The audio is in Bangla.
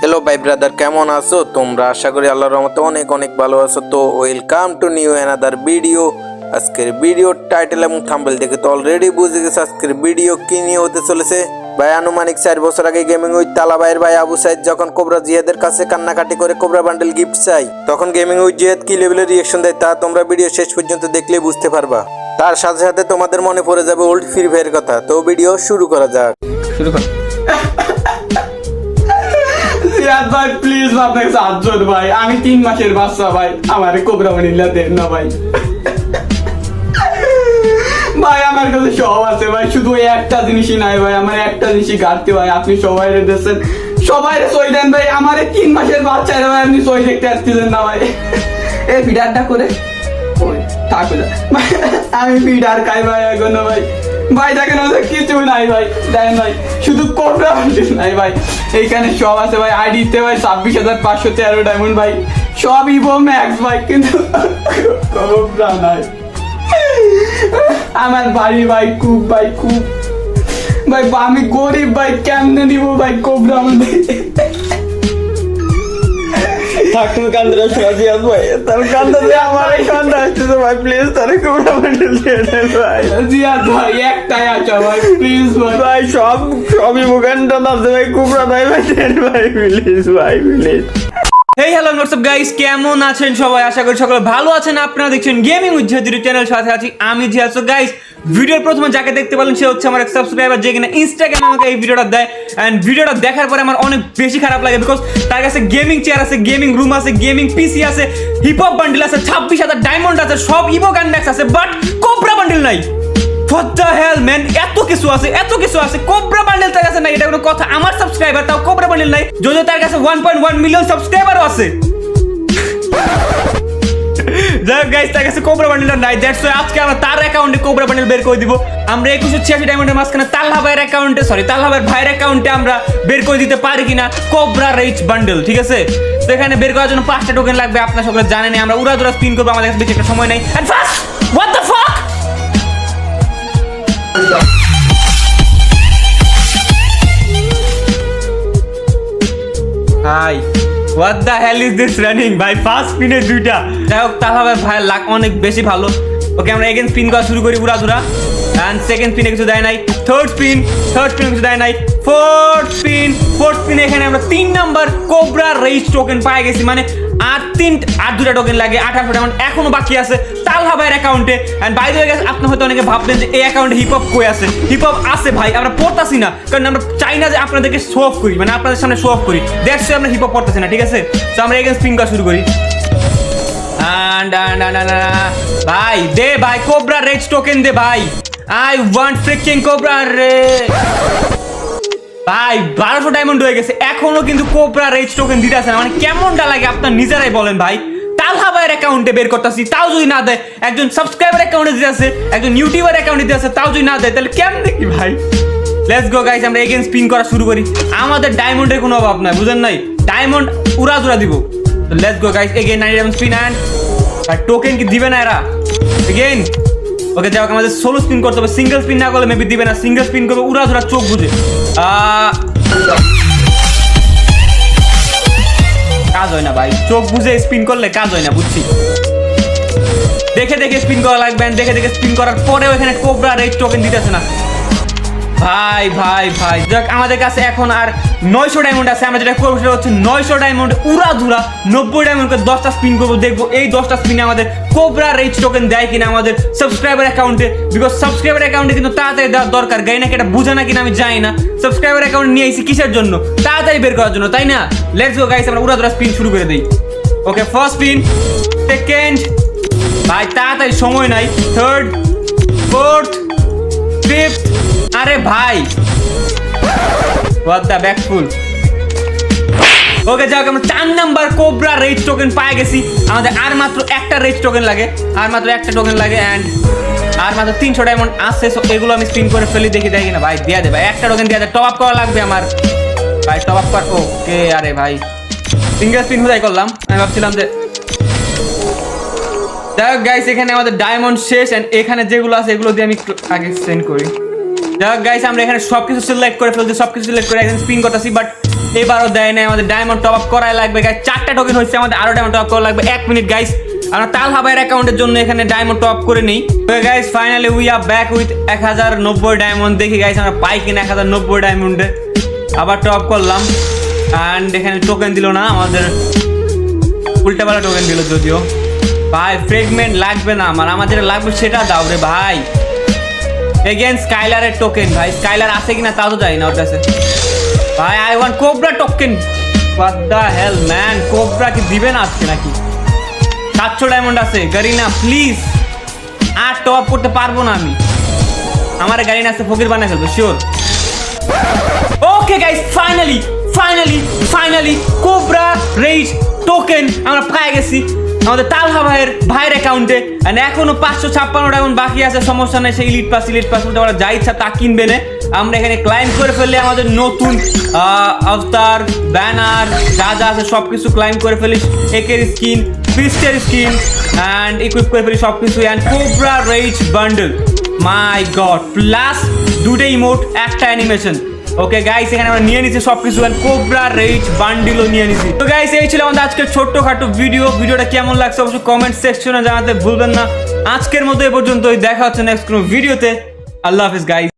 হ্যালো ভাই ব্রাদার কেমন আছো? তোমরা আশা করি আল্লাহর রহমতে অনেক অনেক ভালো আছো। তো welcome to new another video আজকের ভিডিও টাইটেল এবং থাম্বেল দেখে তো অলরেডি বুঝে গেছে, আজকের ভিডিও কি নিয়ে হতে চলেছে। ভাই, আনুমানিক চার বছর আগে গেমিং উইথ তালা ভাইয়ের ভাই আবু সাইদ যখন কোবরা জিয়াদের কাছে কান্নাকাটি করে কোবরা বান্ডেল গিফট চাই, তখন গেমিং উইথ জিয়াদ কি লেভেলের রিয়েকশন দেয় তা তোমরা ভিডিও শেষ পর্যন্ত দেখলে বুঝতে পারবা। তার সাথে সাথে তোমাদের মনে পড়ে যাবে ওল্ড ফ্রি ফায়ার কথা। তো ভিডিও শুরু করা যাক। শুরু কর। সিরাজ ভাই প্লিজ হাত জোড় ভাই। আমি তিন মাসের বাচ্চা ভাই। আমার কোবরা মানিলা দেন না ভাই। ভাই, আমার কাছে সব আছে ভাই। শুধু একটা জিনিসই নাই ভাই। আমার একটা জিনিসই ঘাটতি ভাই। আপনি সবাই দিচ্ছেন সবাই সই দেন ভাই। আমার তিন মাসের বাচ্চা ভাই। আপনি সই দেখতে আসতেছেন না ভাই। এই ভিডারটা করে। ঠাকুর আমি ভিডার খাই ভাই এখনও ভাই। ভাই, দেখেন ওদের কিছু নাই ভাই দেখেন ভাই, শুধু বান্ডিল নাই ভাই? এইখানে সব আছে ভাই আইডিতে ভাই ছাব্বিশ হাজার পাঁচশো তেরো ডায়মন্ড ভাই সব ইভো ম্যাক্স ভাই, কিন্তু নাই? আমার বাড়ি ভাই, খুব ভাই খুব। ভাই, আমি গরিব ভাই, কেমনে নিব ভাই কোবরা আমাদের? থাক তুমি কান্দরে সিরাজ ভাই তার কান্দরে আমার এই কান্দা আসতেছে ভাই প্লিজ তারে কোবরা বান্ডেল দিয়ে দেন ভাই। জিয়াদ ভাই একটাই আছে ভাই প্লিজ ভাই। ভাই সব সবই মুখানটা নামছে ভাই কোবরা নাই ভাই দেন ভাই প্লিজ ভাই please hey hello what's up guys কেমন আছেন সবাই? আশা করি সকলে ভালো আছেন। আপনারা দেখছেন গেমিং জিহাদির চ্যানেল সাথে আছি আমি সো গাইস ভিডিওর প্রথমে যাকে দেখতে পেলেন, সে হচ্ছে আমার এক সাবস্ক্রাইবার যে কিনা ইনস্টাগ্রামে আমাকে এই ভিডিওটা দেয়। অ্যান্ড ভিডিওটা দেখার পরে আমার অনেক বেশি খারাপ লাগে বিকজ তার কাছে গেমিং চেয়ার আছে গেমিং রুম আছে গেমিং পিসি আছে হিপ হপ বান্ডেল আছে, ছাব্বিশ হাজার ডায়মন্ড আছে, সব ইভো গান্ডাক্স আছে বাট কোবরা বান্ডিল নাই। হেল ম্যান এত কিছু আছে, এত কিছু আছে। কোবরা বান্ডেল তার কাছে নাই, এটা কোনো কথা। আমার সাবস্ক্রাইবার তাও কোবরা বান্ডেল নাই। যদিও তার কাছে 1.1 মিলিয়ন সাবস্ক্রাইবারও আছে। যাই গাইস তার কাছে কোবরা বান্ডেলটা নাই। দ্যাটস ওয়াই আজকে আমরা তার অ্যাকাউন্টে কোবরা বান্ডেল বের করে দিব। আমরা একুশশো ছিয়াশি ডায়মন্ডের মাঝখানে তাল্লা ভাইয়ের অ্যাকাউন্টে সরি তাল্লা ভাইয়ের ভাইয়ের অ্যাকাউন্টে আমরা বের করে দিতে পারি কিনা? কোবরা রিচ বান্ডেল ঠিক আছে? তো এখানে বের করার জন্য পাঁচটা টোকেন লাগবে, আপনার সকলে জানেন আমরা উড়াদুরা স্পিন করব, আমাদের কাছে বেশি একটা সময় নাই। And first what the fuck ভাই what the hell is this running ভাই ফার্স্ট স্পিনে দুইটা। যাই হোক, তাহলে ভাই লাক অনেক বেশি ভালো। ওকে আমরা এগেন স্পিন করা শুরু করি পুরা ধুরা অ্যান্ড সেকেন্ড স্পিনে কিছু দেয় নাই। থার্ড স্পিন থার্ড স্পিনে কিছু দেয় নাই। ফোর্থ স্পিন ফোর্থ স্পিনে এখানে আমরা তিন নাম্বার কোবরা রেইস টোকেন পাই গেছি। মানে আর তিন, আর দুটা টোকেন লাগে, আঠারোশো ডায়মন্ড এখনও বাকি আছে তালহা ভাইয়ের অ্যাকাউন্টে অ্যান্ড বাই দ্য গেছে আপনি হয়তো অনেকে ভাববেন যে এই অ্যাকাউন্টে হিপ হপ কই আছে? হিপ হপ আছে ভাই, আমরা পড়তাছি না। কারণ আমরা চাই না যে আপনাদেরকে শো অফ করি মানে আপনাদের সামনে শো অফ করি। দ্যাটস আমরা হিপ হপ পড়তেছি না, ঠিক আছে? তো আমরা এগেন স্পিন করা শুরু করি। ভাই দে ভাই কোবরা রেড টোকেন দে ভাই আই ওয়ান্ট ফ্রিকিং কোবরা রে ভাই বারোশো ডায়মন্ড হয়ে গেছে। এখনও কিন্তু কোবরা রেজ টোকেন দিতে আসে না। মানে কেমনটা লাগে আপনার নিজেরাই বলেন ভাই। তালহা ভাইয়ের অ্যাকাউন্টে বের করতেছি। তাও যদি না দেয়, একজন সাবস্ক্রাইবার অ্যাকাউন্টে দিতে আছে একজন ইউটিউবার অ্যাকাউন্টে দিতে আছে তাও যদি না দেয়, তাহলে কেমন দেখি ভাই? লেটস গো গাইস আমরা এগেন স্পিন করা শুরু করি। আমাদের ডায়মন্ডের কোনো অভাব নাই, বুঝেন নাই? ডায়মন্ড উড়া দুরা দিব let's go guys again nine spin and token কি দিবে না এরা? এগেন ওকে যাই আমাদের সোলো স্পিন করতে হবে। সিঙ্গেল স্পিন না করলে মেবি দিবে না। সিঙ্গেল স্পিন করবে উড়া ধরা চোখ বুঝে। কাজ হয় না ভাই। চোখ বুঝে স্পিন করলে কাজ হয় না, বুঝছি? দেখে দেখে স্পিন করা লাগবে। দেখে দেখে স্পিন করার পরেও এখানে কোবরা রেজ টোকেন দিতেছে না। ভাই ভাই ভাই। যাক, আমাদের কাছে এখন আর নয়শো ডায়মন্ড আছে। আমরা যেটা করব সেটা হচ্ছে নয়শো ডায়মন্ড উড়া ধুরা নব্বই ডায়মন্ডকে দশটা স্পিন করব। দেখব এই দশটা স্পিনে আমাদের কোবরা রেজ টোকেন দেয় কিনা আমাদের সাবস্ক্রাইবার অ্যাকাউন্টে বিকজ সাবস্ক্রাইবার অ্যাকাউন্টে কিন্তু তাড়াতাড়ি দেওয়ার দরকার। গাই নাকি এটা বুঝে না কিনা আমি জানি না। সাবস্ক্রাইবার অ্যাকাউন্ট নিয়ে এসেছি কিসের জন্য? তাড়াতাড়ি বের করার জন্য, তাই না? লেটস গো গাইস আমরা উড়া ধুরা স্পিন শুরু করে দিই। ওকে ফার্স্ট স্পিন সেকেন্ড ভাই, তাড়াতাড়ি সময় নাই। থার্ড ফোর্থ ফিফথ আরে ভাই। হোয়াট দ্য ব্যাকফুল ওকে যাক আমরা চার নাম্বার কোবরা রেজ টোকেন পাই গেছি। আমাদের আর মাত্র একটা রেজ টোকেন লাগে। আর মাত্র একটা টোকেন লাগে অ্যান্ড আর মাত্র তিনশো ডায়মন্ড আসছে so এগুলো আমি স্পিন করে ফেলি, দেখি দেখি না। ভাই, দিয়া দে, ভাই, একটা টোকেন দিয়া দে। টপ আপ করা লাগবে আমার। ভাই টপ আপ কর। ওকে, আরে ভাই। সিঙ্গেল স্পিন কোথায় করলাম? আমি ভাবছিলাম যে হোক গাইস এখানে আমাদের ডায়মন্ড শেষ এন্ড এখানে যেগুলো আছে, এগুলো দিয়ে আমি আগে সেন্ড করি। যাই হোক গাইস আমরা এখানে সব কিছু সিলেক্ট করে ফেলছি সব কিছু সিলেক্ট করে এখানে স্পিন করতেছি বাট এবারও দেয় নাই আমাদের ডায়মন্ড টপ আপ করাই লাগবে গাইস চারটা টোকেন হচ্ছে আমাদের আরও ডায়মন্ড টপ করা লাগবে। এক মিনিট গাইস আমরা তাল হাবাইয়ের অ্যাকাউন্টের জন্য এখানে ডায়মন্ড টপ করে নেই। Guys finally we are back with এক হাজার নব্বই ডায়মন্ড দেখি গাইস আমরা পাই কিনা এক হাজার নব্বই ডায়মন্ডে আবার টপ করলাম। অ্যান্ড এখানে টোকেন দিল না, আমাদের উল্টাপাল্টা টোকেন দিল যদিও। ভাই ফ্রেগমেন্ট লাগবে না আমার। যেটা লাগবে সেটা দাও রে ভাই। এগেন স্কাইলারের টোকেন ভাই। স্কাইলার আছে কিনা তাও তো জানি না ওর কাছে। ভাই I won cobra token what the hell man cobra কি দিবে না আজকে নাকি? সাতশো ডায়মন্ড আছে। গারিনা প্লিজ আর টপ করতে পারব না আমি। আমার গাড়ি আছে, ফকির বানায় ফেলব sure okay guys finally finally finally cobra rage token আমরা পেয়ে গেছি। আমাদের তালহা ভাইয়ের ভাইয়ের অ্যাকাউন্টে এন্ড এখনও পাঁচশো ছাপ্পান্ন ডায়মন্ড বাকি আছে, সমস্যা নেই, সেই ইলিট পাস ইলিট পাস আমরা যা ইচ্ছা তা কিনবে না। আমরা এখানে ক্লাইম করে ফেললে আমাদের নতুন অবতার ব্যানার যা যা আছে সব কিছু ক্লাইম করে ফেলিস। একের স্কিন ফিস্টের স্কিন অ্যান্ড ইকুইপ করে ফেলি সব কিছু and cobra rage bundle my god plus দুটো ইমোট একটা অ্যানিমেশন ওকে গাইস এখানে আমরা নিয়ে নিছি সবকিছু কিছু কোবরা রেইচ বান্ডিলও নিয়ে নিছি। তো গাইস এই ছিল আমাদের আজকের ছোট্টখাটো ভিডিও ভিডিওটা কেমন লাগছে অবশ্যই কমেন্ট সেকশনে জানাতে ভুলবেন না। আজকের মতো এ পর্যন্তই। দেখা হচ্ছে নেক্সট কোনো ভিডিওতে আল্লাহ হাফিজ গাইস